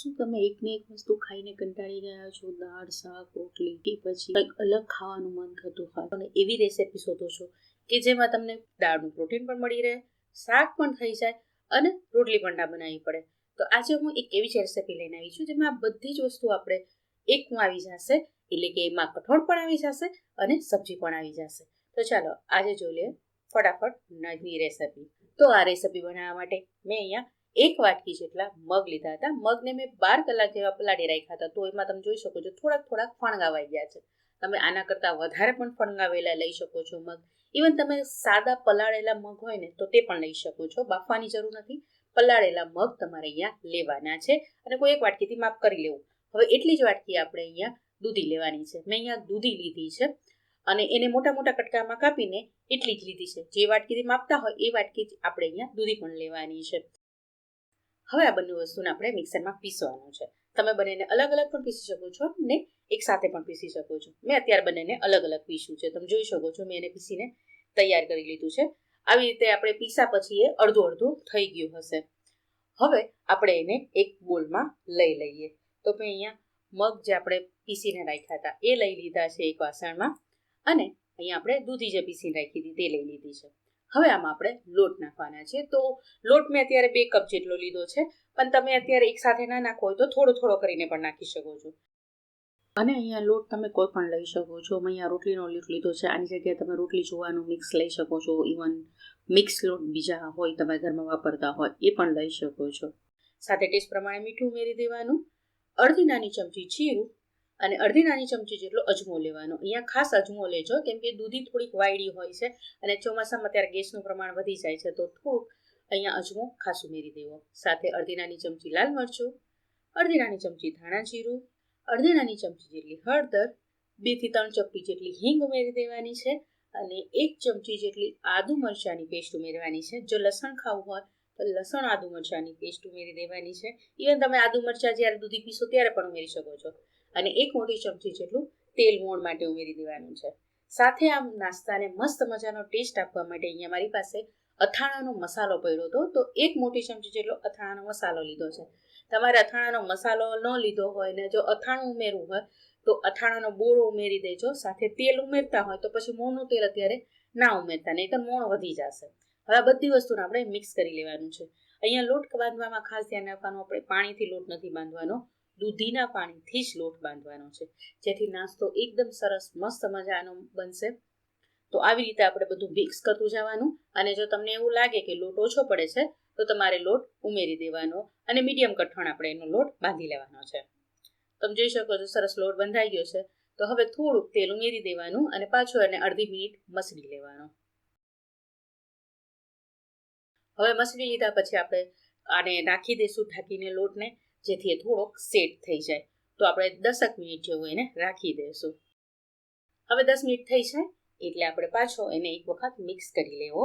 શું તમે એકને એક વસ્તુ ખાઈને કંટાળી ગયા છો? દાળ, શાક, રોટલી કે પછી કંઈક અલગ ખાવાનું મન થતું હોય. અને એવી રેસિપી શોધો છો કે જેમાં તમને દાળનું પ્રોટીન પણ મળી રહે, શાક પણ થઈ જાય અને રોટલી પણ ના બનાવવી પડે. તો આજે હું એક એવી જ રેસિપી લઈને આવી છું જેમાં આ બધી જ વસ્તુ આપણે એકમાં આવી જશે, એટલે કે એમાં કઠોળ પણ આવી જશે અને સબ્જી પણ આવી જશે. તો ચાલો, આજે જોઈ લઈએ ફટાફટ નજની રેસિપી તો આ રેસિપી બનાવવા માટે મેં અહીંયા એક વાટકી જેટલા મગ લીધા હતા. મગને મેં બાર કલાક જેવા પલાળી રાખ્યા હતા. તો એમાં તમે જોઈ શકો છો, થોડાક થોડાક ફણગાવાઈ ગયા છે. તમે આના કરતાં વધારે પણ ફણગાવેલા લઈ શકો છો મગ. ઇવન તમે સાદા પલાળેલા મગ હોય ને, તો તે પણ લઈ શકો છો. બાફવાની જરૂર નથી. પલાળેલા મગ તમારે અહીંયા લેવાના છે. અને કોઈ એક વાટકીથી માપ કરી લેવું. હવે એટલી જ વાટકી આપણે અહીંયા દૂધી લેવાની છે. મેં અહીંયા દૂધી લીધી છે. અને એને મોટા મોટા કટકામાં કાપીને એટલી જ લીધી છે. જે વાટકીથી માપતા હોય, એ વાટકી આપણે અહીંયા દૂધી પણ લેવાની છે. હવે આ બંને વસ્તુને આપણે મિક્સરમાં પીસવાનું છે. તમે બંનેને અલગ અલગ પણ પીસી શકો છો ને એક સાથે પણ પીસી શકો છો. મેં અત્યારે બંનેને અલગ અલગ પીસ્યું છે. તમે જોઈ શકો છો મેં એને પીસીને તૈયાર કરી લીધું છે. આવી રીતે આપણે પીસા પછી એ અડધું અડધું થઈ ગયું હશે. હવે આપણે એને એક બોલમાં લઈ લઈએ. તો મેં અહીંયા મગ જે આપણે પીસીને રાખ્યા હતા એ લઈ લીધા છે એક વાસણમાં. અને અહીંયા આપણે દૂધી જે પીસીને રાખી હતી તે લઈ લીધી છે. હવે આમાં આપણે લોટ નાખવાના છે. તો લોટ મેં અત્યારે બે કપ જેટલો લીધો છે. પણ તમે અત્યારે એક સાથે ના નાખો હોય તો થોડો થોડો કરીને પણ નાખી શકો છો. અને અહીંયા લોટ તમે કોઈ પણ લઈ શકો છો. મેં અહીંયા રોટલીનો લોટ લીધો છે. આની જગ્યાએ તમે રોટલી જોવાનું મિક્સ લઈ શકો છો. ઇવન મિક્સ લોટ બીજા હોય તમે ઘરમાં વાપરતા હોય એ પણ લઈ શકો છો. સાથે ટેસ્ટ પ્રમાણે મીઠું ઉમેરી દેવાનું. અડધી નાની ચમચી જીરું. અને અડધી નાની ચમચી જેટલો અજમો લેવાનો. અહીંયા ખાસ અજમો લેજો, કેમ કે દૂધી થોડીક વાયડી હોય છે અને ચોમાસામાં અત્યારે ગેસનું પ્રમાણ વધી જાય છે, તો થોડુંક અહીંયા અજમો ખાસ ઉમેરી દેવો. સાથે અડધી નાની ચમચી લાલ મરચું, અડધી નાની ચમચી ધાણા જીરું, અડધી નાની ચમચી જેટલી હળદર, બેથી ત્રણ ચપટી જેટલી હિંગ ઉમેરી દેવાની છે અને એક ચમચી જેટલી આદુ મરચાંની પેસ્ટ ઉમેરવાની છે. જો લસણ ખાવું હોય લસણ, આદુ મરચાંની પેસ્ટ ઉમેરી દેવાની છે. ઇવન તમે આદુ મરચાં જ્યારે દૂધી પીસો ત્યારે પણ ઉમેરી શકો છો. અને એક મોટી ચમચી જેટલું તેલ મોણ માટે ઉમેરી દેવાનું છે. સાથે આમ નાસ્તાને મસ્ત મજાનો ટેસ્ટ આપવા માટે અહીંયા મારી પાસે અથાણાનો મસાલો પડ્યો હતો. તો એક મોટી ચમચી જેટલો અથાણાનો મસાલો લીધો છે. તમારે અથાણાનો મસાલો ન લીધો હોય ને જો અથાણું ઉમેરવું હોય, તો અથાણાનો બોળો ઉમેરી દેજો. સાથે તેલ ઉમેરતા હોય તો પછી મોણનું તેલ અત્યારે ના ઉમેરતા નહીં તો મોણ વધી જશે. હવે આ બધી વસ્તુને આપણે મિક્સ કરી લેવાનું છે. અહીંયા લોટ બાંધવામાં ખાસ ધ્યાન રાખવાનું, આપણે પાણીથી લોટ નથી બાંધવાનો, દૂધીના પાણીથી જ લોટ બાંધવાનો છે. જેથી નાસ્તો એકદમ સરસ, મસ્ત મજાનો બનશે. તો આવી રીતે આપણે બધું મિક્સ કરતું જવાનું. અને જો તમને એવું લાગે કે લોટ ઓછો પડે છે, તો તમારે લોટ ઉમેરી દેવાનો અને મીડિયમ કઠણ આપણે એનો લોટ બાંધી લેવાનો છે. તમે જોઈ શકો છો, સરસ લોટ બંધાઈ ગયો છે. તો હવે થોડુંક તેલ ઉમેરી દેવાનું અને પાછું એને અડધી મિનિટ મસળી લેવાનો. હવે મસળી લીધા પછી આપણે આને નાખી દઈશું ઢાંકીને લોટને, જેથી એ થોડોક સેટ થઈ જાય. તો આપણે દસક મિનિટ જેવું એને રાખી દઈશું. હવે દસ મિનિટ થઈ જાય એટલે આપણે પાછો એને એક વખત મિક્સ કરી લેવો.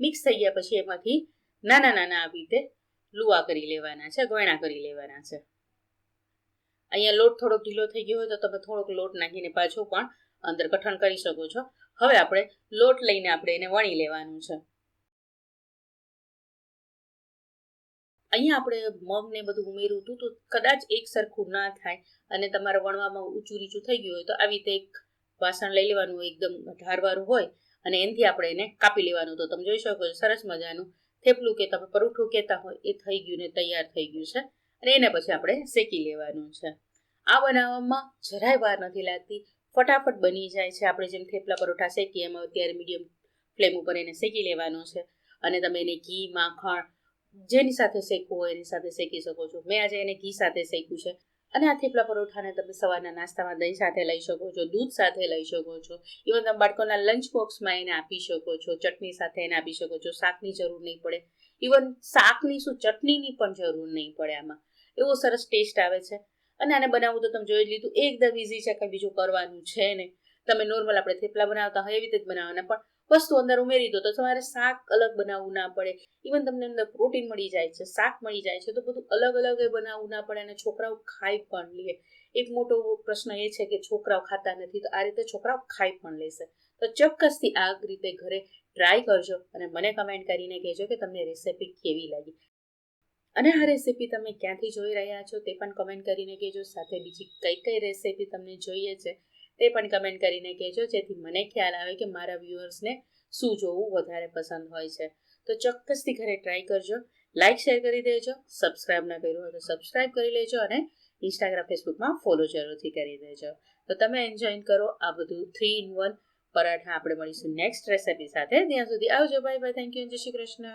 મિક્સ થઈ ગયા પછી એમાંથી નાના નાના આવી રીતે લુવા કરી લેવાના છે, ગોયણા કરી લેવાના છે. અહીંયા લોટ થોડોક ઢીલો થઈ ગયો હોય તો તમે થોડોક લોટ નાખીને પાછો પણ અંદર કઠણ કરી શકો છો. હવે આપણે લોટ લઈને આપણે એને વણી લેવાનું છે. અહીંયા આપણે મગ ને બધું ઉમેર્યું હતું તો કદાચ એક સરખું ના થાય અને તમારે વણવામાં ઊંચું નીચું થઈ ગયું હોય તો આવી રીતે એક વાસણ લઈ લેવાનું, એકદમ ઢારવાળું હોય અને એનાથી આપણે એને કાપી લેવાનું. તો તમે જોઈ શકો છો, સરસ મજાનું થેપલું કે તમે પરોઠું કહેતા હોય એ થઈ ગયું ને તૈયાર થઈ ગયું છે. અને એને પછી આપણે શેકી લેવાનું છે. આ બનાવવામાં જરાય વાર નથી લાગતી. ફટાફટ બની જાય છે. આપણે જેમ થેપલા પરોઠા શેકીએ, એમાં અત્યારે મીડિયમ ફ્લેમ ઉપર એને શેકી લેવાનો છે. અને તમે એને ઘી, માખણ, જેની સાથે શેકવું હોય એની સાથે શેકી શકો છો. મેં આજે એને ઘી સાથે શેક્યું છે. અને આ થેપલા પરોઠાને તમે સવારના નાસ્તામાં દહીં સાથે લઈ શકો છો, દૂધ સાથે લઈ શકો છો. ઇવન તમે બાળકોના લંચ બોક્સમાં એને આપી શકો છો, ચટણી સાથે એને આપી શકો છો. શાકની જરૂર નહીં પડે. ઇવન શાકની શું, ચટણીની પણ જરૂર નહીં પડે આમાં. એવો સરસ ટેસ્ટ આવે છે. અને આને બનાવવું તો તમે જોઈ લીધું, એકદમ ઇઝી છે, કંઈ બીજું કરવાનું છે ને તમે નોર્મલ આપણે થેપલા બનાવતા હોય એવી રીતે જ બનાવવાના, પણ વસ્તુ અંદર ઉમેરી દો તો તમારે શાક અલગ બનાવવું ના પડે. ઇવન તમને અંદર પ્રોટીન મળી જાય છે, શાક મળી જાય છે, તો બધું અલગ અલગ બનાવવું ના પડે અને છોકરાઓ ખાઈ પણ લે. એક મોટો પ્રશ્ન એ છે કે છોકરાઓ ખાતા નથી, તો આ રીતે છોકરાઓ ખાઈ પણ લેશે. તો ચોક્કસથી આ રીતે ઘરે ટ્રાય કરજો અને મને કમેન્ટ કરીને કહેજો કે તમને રેસિપી કેવી લાગી. અને આ રેસીપી તમે ક્યાંથી જોઈ રહ્યા છો તે પણ કમેન્ટ કરીને કહેજો. સાથે બીજી કઈ કઈ રેસીપી તમને જોઈએ છે તે પણ કમેન્ટ કરીને કહેજો. જેથી મને ખ્યાલ આવે કે મારા વ્યુઅર્સને શું જોવું વધારે પસંદ હોય છે. તો ચોક્કસથી ઘરે ટ્રાય કરજો. લાઇક શેર કરી દેજો. સબસ્ક્રાઇબ ના કર્યું હોય તો સબસ્ક્રાઇબ કરી લેજો અને ઇન્સ્ટાગ્રામ ફેસબુકમાં ફોલો જરૂરથી કરી દેજો. તો તમે એન્જોય કરો આ બધું થ્રી ઇન વન પરાઠા. આપણે મળીશું નેક્સ્ટ રેસીપી સાથે. ત્યાં સુધી આવજો. બાય બાય થેન્ક યુ જય શ્રી કૃષ્ણ.